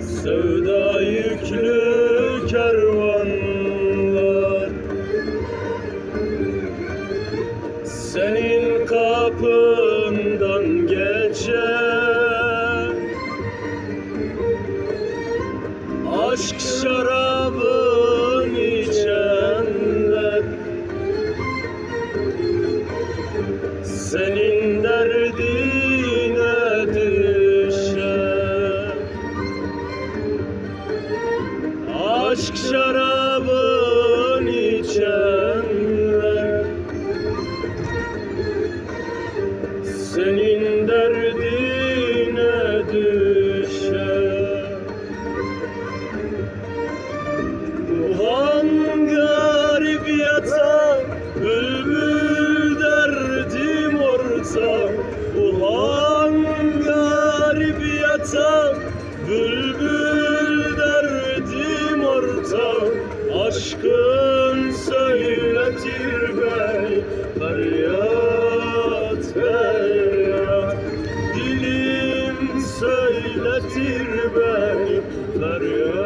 Sevda yüklü kervanlar. Senin kapından geçer. Aşk şarabın içenler. Senin Aşk şarabın içenler. Senin derdine düşer. Ulan garibiyata Bülbül derdim orta. Ulan garibiyata Bülbül aşkın söyletir bey feryat feryat. Dilim söyletir bey feryat.